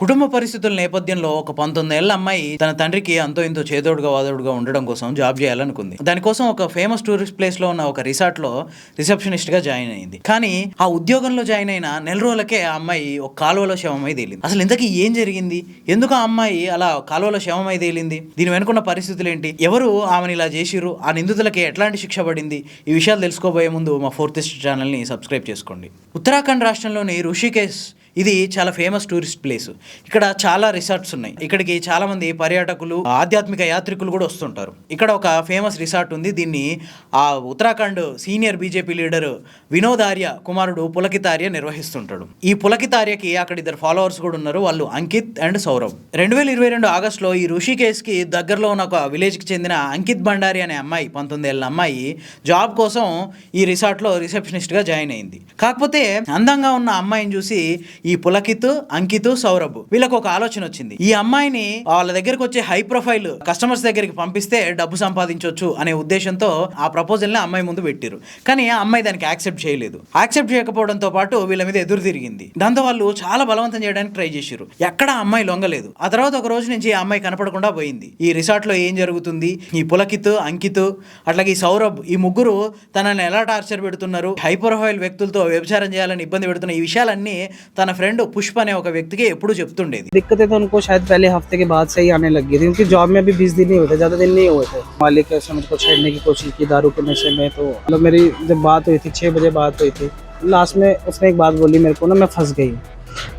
కుటుంబ పరిస్థితుల నేపథ్యంలో ఒక పంతొమ్మిదేళ్ళ అమ్మాయి తన తండ్రికి అంతో ఇంతో చేదోడుగా వాదోడుగా ఉండడం కోసం జాబ్ చేయాలనుకుంది. దానికోసం ఒక ఫేమస్ టూరిస్ట్ ప్లేస్లో ఉన్న ఒక రిసార్ట్లో రిసెప్షనిస్ట్గా జాయిన్ అయింది. కానీ ఆ ఉద్యోగంలో జాయిన్ అయిన నెల రోజులకే ఆ అమ్మాయి ఒక కాలువలో శవమై తేలింది. అసలు ఇంతకీ ఏం జరిగింది? ఎందుకు ఆ అమ్మాయి అలా కాలువలో శవమై తేలింది? దీని వెనుకున్న పరిస్థితులు ఏంటి? ఎవరు ఆమెను ఇలా చేసిరు ఆ నిందితులకి ఎట్లాంటి శిక్ష పడింది? ఈ విషయాలు తెలుసుకోబోయే ముందు మా ఫోర్త్ ఛానల్ని సబ్స్క్రైబ్ చేసుకోండి. ఉత్తరాఖండ్ రాష్ట్రంలోని ఋషికేశ్ ఇది చాలా ఫేమస్ టూరిస్ట్ ప్లేస్ ఇక్కడ చాలా రిసార్ట్స్ ఉన్నాయి. ఇక్కడికి చాలా మంది పర్యాటకులు ఆధ్యాత్మిక యాత్రికులు కూడా వస్తుంటారు. ఇక్కడ ఒక ఫేమస్ రిసార్ట్ ఉంది. దీన్ని ఆ Uttarakhand senior BJP leader Vinod Arya కుమారుడు పులకిత్ ఆర్య నిర్వహిస్తుంటాడు. ఈ పులకిత్ ఆర్యకి అక్కడ ఇద్దరు ఫాలోవర్స్ కూడా ఉన్నారు. వాళ్ళు అంకిత్ అండ్ సౌరవ్. రెండు వేల ఇరవై రెండు ఆగస్టులో ఈ ఋషికేశ్కి దగ్గరలో ఉన్న ఒక విలేజ్కి చెందిన అంకిత్ భండారి అనే అమ్మాయి పంతొమ్మిది ఏళ్ళ అమ్మాయి జాబ్ కోసం ఈ రిసార్ట్లో రిసెప్షనిస్ట్గా జాయిన్ అయింది. కాకపోతే అందంగా ఉన్న అమ్మాయిని చూసి ఈ పులకిత్ అంకిత్ సౌరభ్. వీళ్ళకు ఒక ఆలోచన వచ్చింది. ఈ అమ్మాయిని వాళ్ళ దగ్గరకు వచ్చే హై ప్రొఫైల్ కస్టమర్స్ దగ్గరికి పంపిస్తే డబ్బు సంపాదించవచ్చు అనే ఉద్దేశంతో ఆ ప్రపోజల్ని అమ్మాయి ముందు పెట్టారు కానీ ఆ అమ్మాయి దానికి యాక్సెప్ట్ చేయలేదు. యాక్సెప్ట్ చేయకపోవడంతో పాటు వీళ్ళ మీద ఎదురు తిరిగింది. దాంతో వాళ్ళు చాలా బలవంతం చేయడానికి ట్రై చేశారు ఎక్కడ అమ్మాయి లొంగలేదు. ఆ తర్వాత ఒక రోజు నుంచి ఆ అమ్మాయి కనపడకుండా పోయింది. ఈ రిసార్ట్లో ఏం జరుగుతుంది? ఈ పులకిత్ అంకిత్ అట్లాగే ఈ సౌరభ్ ఈ ముగ్గురు తనని ఎలా టార్చర్ పెడుతున్నారు? హై ప్రొఫైల్ వ్యక్తులతో వ్యభిచారం చేయాలని ఇబ్బంది పెడుతున్న ఈ విషయాలన్నీ తన ఫ్రెండ్ పుష్ప అనే ఒక వ్యక్తికి ఎప్పుడు చెప్తుండేది दिक्कतें तो उनको शायद पहले हफ्ते के बाद से ही आने लग गई थी क्योंकि जॉब में भी बीस दिन नहीं हुए थे ज़्यादा दिन नहीं हुए थे मालिक ऐसे मुझको छेड़ने की कोशिश की दारू के नशे में तो मतलब मेरी जब बात हुई थी छः बजे बात हुई थी लास्ट में उसने एक बात बोली मेरे को ना मैं फंस गई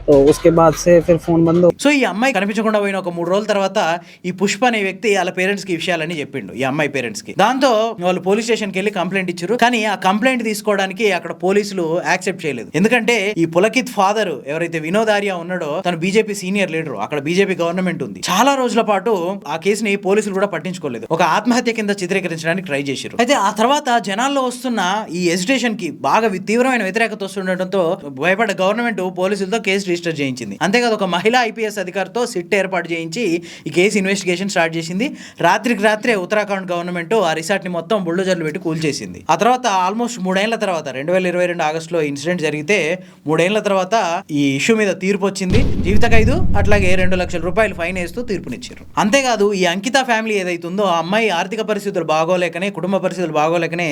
సో ఉస్కే బాద్ సే ఫిర్ ఫోన్ బంద్ సో ఈ అమ్మాయి కనిపించకుండా పోయిన ఒక మూడు రోజుల తర్వాత ఈ పుష్ప అనే వ్యక్తి వాళ్ళ పేరెంట్స్కి విషయాలని చెప్పిండు ఈ అమ్మాయి పేరెంట్స్కి. దాంతో వాళ్ళు పోలీస్ స్టేషన్కి వెళ్ళి కంప్లైంట్ ఇచ్చారు కానీ ఆ కంప్లైంట్ తీసుకోవడానికి అక్కడ పోలీసులు యాక్సెప్ట్ చేయలేదు. ఎందుకంటే ఈ పులకిత్ ఫాదర్ ఎవరైతే వినోద్ ఆర్య ఉన్నాడో తను బీజేపీ సీనియర్ లీడర్ అక్కడ బీజేపీ గవర్నమెంట్ ఉంది. చాలా రోజుల పాటు ఆ కేసుని పోలీసులు కూడా పట్టించుకోలేదు. ఒక ఆత్మహత్య కింద చిత్రీకరించడానికి ట్రై చేశారు. అయితే ఆ తర్వాత జనాల్లో వస్తున్న ఈ ఎజిటేషన్కి బాగా తీవ్రమైన వ్యతిరేకత వస్తుండటంతో భయపడ్డ గవర్నమెంట్ పోలీసులతో కేసు రిజిస్టర్ చేయించింది. అంతేకాదు ఒక మహిళా ఐపీఎస్ అధికారితో సిట్ ఏర్పాటు చేయించి ఈ కేసు ఇన్వెస్టిగేషన్ స్టార్ట్ చేసింది. రాత్రికి రాత్రే ఉత్తరాఖండ్ గవర్నమెంట్ ఆ రిసార్ట్ని మొత్తం బుల్డోజర్లు పెట్టి కూల్చేసింది ఆ తర్వాత ఆల్మోస్ట్ మూడేళ్ళ తర్వాత రెండు వేల ఇరవై రెండు ఆగస్టులో ఇన్సిడెంట్ జరిగితే మూడేళ్ళ తర్వాత ఈ ఇష్యూ మీద తీర్పు వచ్చింది. జీవిత ఖైదు అట్లాగే రెండు లక్షల రూపాయలు ఫైన్ వేస్తూ తీర్పునిచ్చారు. అంతేకాదు ఈ అంకిత ఫ్యామిలీ ఏదైతుందో ఆ అమ్మాయి ఆర్థిక పరిస్థితులు బాగోలేకనే కుటుంబ పరిస్థితులు బాగోలేకనే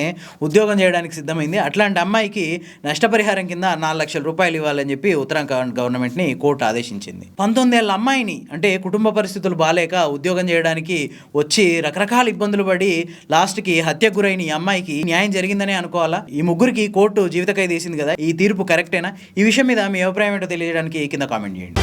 ఉద్యోగం చేయడానికి సిద్ధమైంది. అట్లాంటి అమ్మాయికి నష్టపరిహారం కింద నాలుగు లక్షల రూపాయలు ఇవ్వాలని చెప్పి ఉత్తరాఖండ్ గవర్నమెంట్ ని కోర్టు ఆదేశించింది. పంతొమ్మిది ఏళ్ళ అమ్మాయిని అంటే కుటుంబ పరిస్థితులు బాలేక ఉద్యోగం చేయడానికి వచ్చి రకరకాల ఇబ్బందులు పడి లాస్ట్కి హత్యకు గురైన ఈ అమ్మాయికి న్యాయం జరిగిందనే అనుకోవాలా? ఈ ముగ్గురికి కోర్టు జీవిత ఖైదు వేసింది కదా? ఈ తీర్పు కరెక్టేనా ఈ విషయం మీద మీ అభిప్రాయం ఏంటో తెలియజేయడానికి కింద కామెంట్ చేయండి.